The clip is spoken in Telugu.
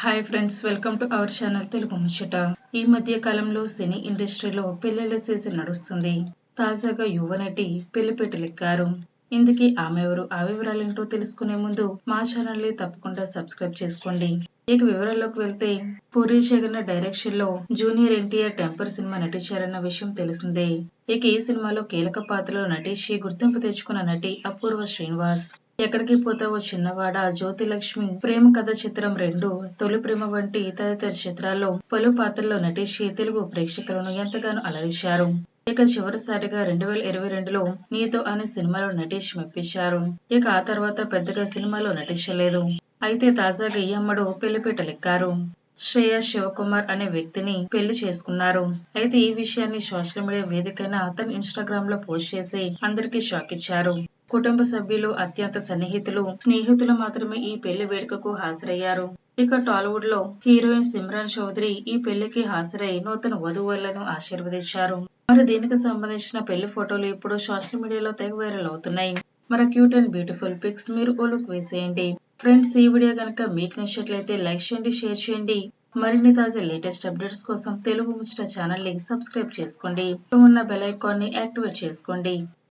Hi friends welcome to our channel Telugu ముచ్చట ఈ మధ్య కాలంలో సినీ ఇండస్ట్రీలో పెళ్ళిళ్ళ సీజన్ నడుస్తుంది. తాజాగా యువ నటి పెళ్ళిపెట్టలెక్కారు ఇందుకే ఆమె ఎవరు ఆ వివరాలేంటో తెలుసుకునే ముందు మా ఛానల్ తప్పకుండా సబ్స్క్రైబ్ చేసుకోండి. ఇక వివరాల్లోకి వెళ్తే పూరి జగన్ డైరెక్షన్లో జూనియర్ ఎన్టీఆర్ టెంపర్ సినిమా నటించారన్న విషయం తెలిసిందే. ఇక ఈ సినిమాలో కీలక పాత్రలో నటించి గుర్తింపు తెచ్చుకున్న నటి అపూర్వ శ్రీనివాస్. ఎక్కడికి పోతావో చిన్నవాడ? జ్యోతిలక్ష్మి ప్రేమ కథ చిత్రం రెండు తొలి ప్రేమ వంటి తదితర చిత్రాల్లో పలు పాత్రల్లో నటించి తెలుగు ప్రేక్షకులను ఎంతగానో అలరించారు. ఇక చివరిసారిగా రెండు వేల ఇరవై రెండులో నీతో అనే సినిమాలో నటించి మెప్పించారు. ఇక ఆ తర్వాత పెద్దగా సినిమాలో నటించలేదు. అయితే తాజాగా ఈ అమ్మడు పెళ్ళిపీటలెక్కారు శ్రేయ శివకుమార్ అనే వ్యక్తిని పెళ్ళి చేసుకున్నారు. అయితే ఈ విషయాన్ని సోషల్ మీడియా వేదికైన అతను ఇన్స్టాగ్రామ్లో పోస్ట్ చేసి అందరికీ షాక్ ఇచ్చారు. కుటుంబ సభ్యులు అత్యంత సన్నిహితులు స్నేహితులు మాత్రమే ఈ పెళ్ళి వేడుకకు హాజరయ్యారు. ఇక టాలీవుడ్లో హీరోయిన్ సిమ్రాన్ చౌదరి ఈ పెళ్ళికి హాజరై నూతన వధువులను ఆశీర్వదించారు. మరి దీనికి సంబంధించిన పెళ్ళి ఫోటోలు ఇప్పుడు సోషల్ మీడియాలో తెగ వైరల్ అవుతున్నాయి. మరి క్యూట్ అండ్ బ్యూటిఫుల్ పిక్స్ మీరు ఓ లుక్ వేసేయండి. ఫ్రెండ్స్ ఈ వీడియో కనుక మీకు నచ్చినట్లయితే లైక్ చేయండి షేర్ చేయండి. మరిన్ని తాజా లేటెస్ట్ అప్డేట్స్ కోసం తెలుగు ముచ్చట ఛానల్ని సబ్స్క్రైబ్ చేసుకోండి. ఉన్న బెల్ ఐకాన్ని యాక్టివేట్ చేసుకోండి.